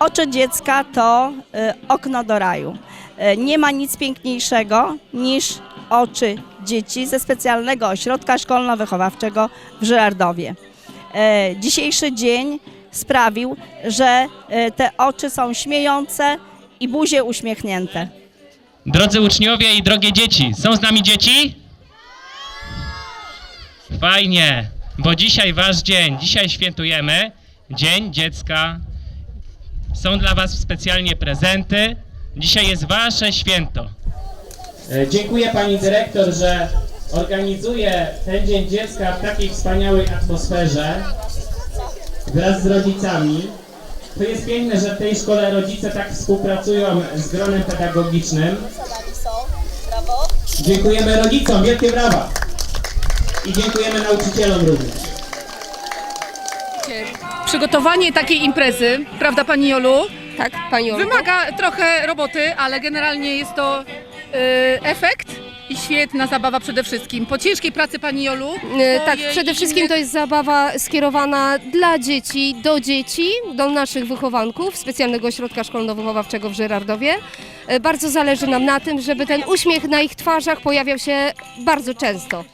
Oczy dziecka to y, okno do raju. Y, Nie ma nic piękniejszego niż oczy dzieci ze specjalnego ośrodka szkolno-wychowawczego w Żyrardowie. E, Dzisiejszy dzień sprawił, że te oczy są śmiejące i buzie uśmiechnięte. Drodzy uczniowie i drogie dzieci, są z nami dzieci? Fajnie, bo dzisiaj wasz dzień. Dzisiaj świętujemy Dzień Dziecka. Są dla was specjalnie prezenty. Dzisiaj jest wasze święto. E, Dziękuję pani dyrektor, że organizuje ten Dzień Dziecka w takiej wspaniałej atmosferze wraz z rodzicami. To jest piękne, że w tej szkole rodzice tak współpracują z gronem pedagogicznym. Dziękujemy rodzicom, wielkie brawa! I dziękujemy nauczycielom również. Przygotowanie takiej imprezy, prawda Pani Jolu, Tak, Pani Olgo? wymaga trochę roboty, ale generalnie jest to y, efekt i świetna zabawa przede wszystkim. Po ciężkiej pracy Pani Jolu. E, Tak, przede wszystkim to jest zabawa skierowana dla dzieci, do dzieci, do naszych wychowanków Specjalnego Ośrodka Szkolno-Wychowawczego w Żyrardowie. E, Bardzo zależy nam na tym, żeby ten uśmiech na ich twarzach pojawiał się bardzo często.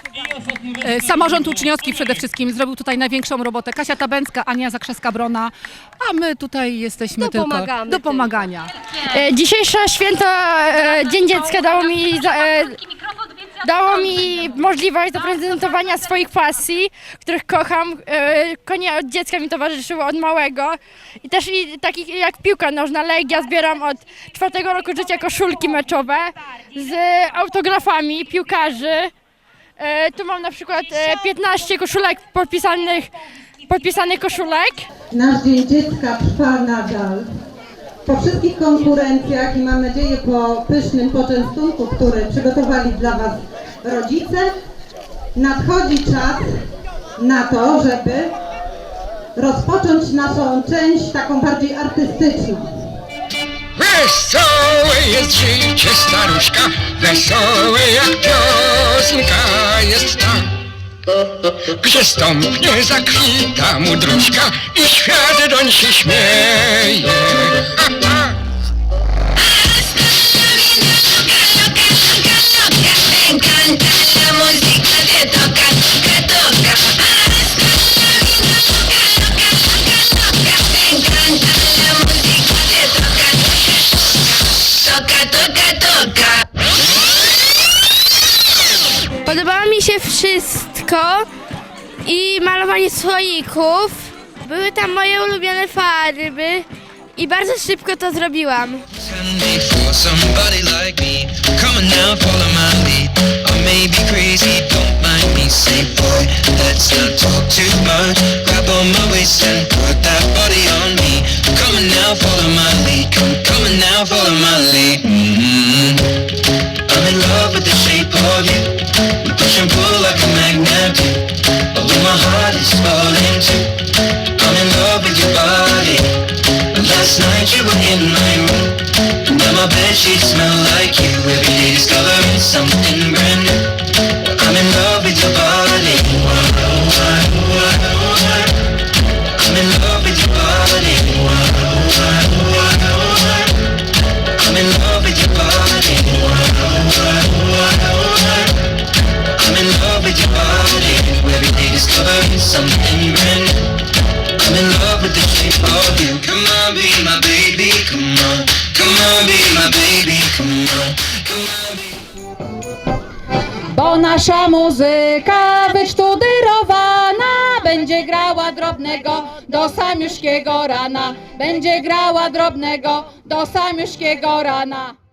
E, Samorząd uczniowski przede wszystkim zrobił tutaj największą robotę. Kasia Tabęcka, Ania Zakrzeska-Brona, a my tutaj jesteśmy tylko do tylko. pomagania. E, Dzisiejsze święto e, Dzień Dziecka dało mi, za- e, dało mi możliwość zaprezentowania swoich pasji, których kocham. E, Konie od dziecka mi towarzyszyły od małego. I też i takich jak piłka nożna, Legia. Zbieram od czwartego roku życia koszulki meczowe z autografami piłkarzy. E, Tu mam na przykład e, 15 koszulek podpisanych, podpisanych koszulek. Nasz Dzień Dziecka trwa nadal. Po wszystkich konkurencjach i mam nadzieję po pysznym poczęstunku, który przygotowali dla Was rodzice, nadchodzi czas na to, żeby rozpocząć naszą część taką bardziej artystyczną. Wesołe jest życie staruszka, wesołe jak piosenka jest ta. Gdzie stąpnie zakwita mu dróżka i świat doń się śmieje. Ha, ha. Się wszystko i malowanie słoików. Były tam moje ulubione farby i bardzo szybko to zrobiłam. Say, boy, let's not talk too much. Grab on my waist Night you were in my room. And now my bedsheets smell like you. Every day discovering something brand new. I'm in love with your body. I'm in love with your body. I'm in love with your body. I'm in love with your body. Every day discovering something brand new. I'm in love with the shape of you. Nasza muzyka wysztudyrowana będzie grała drobnego do samiuszkiego rana. Będzie grała drobnego do samiuszkiego rana.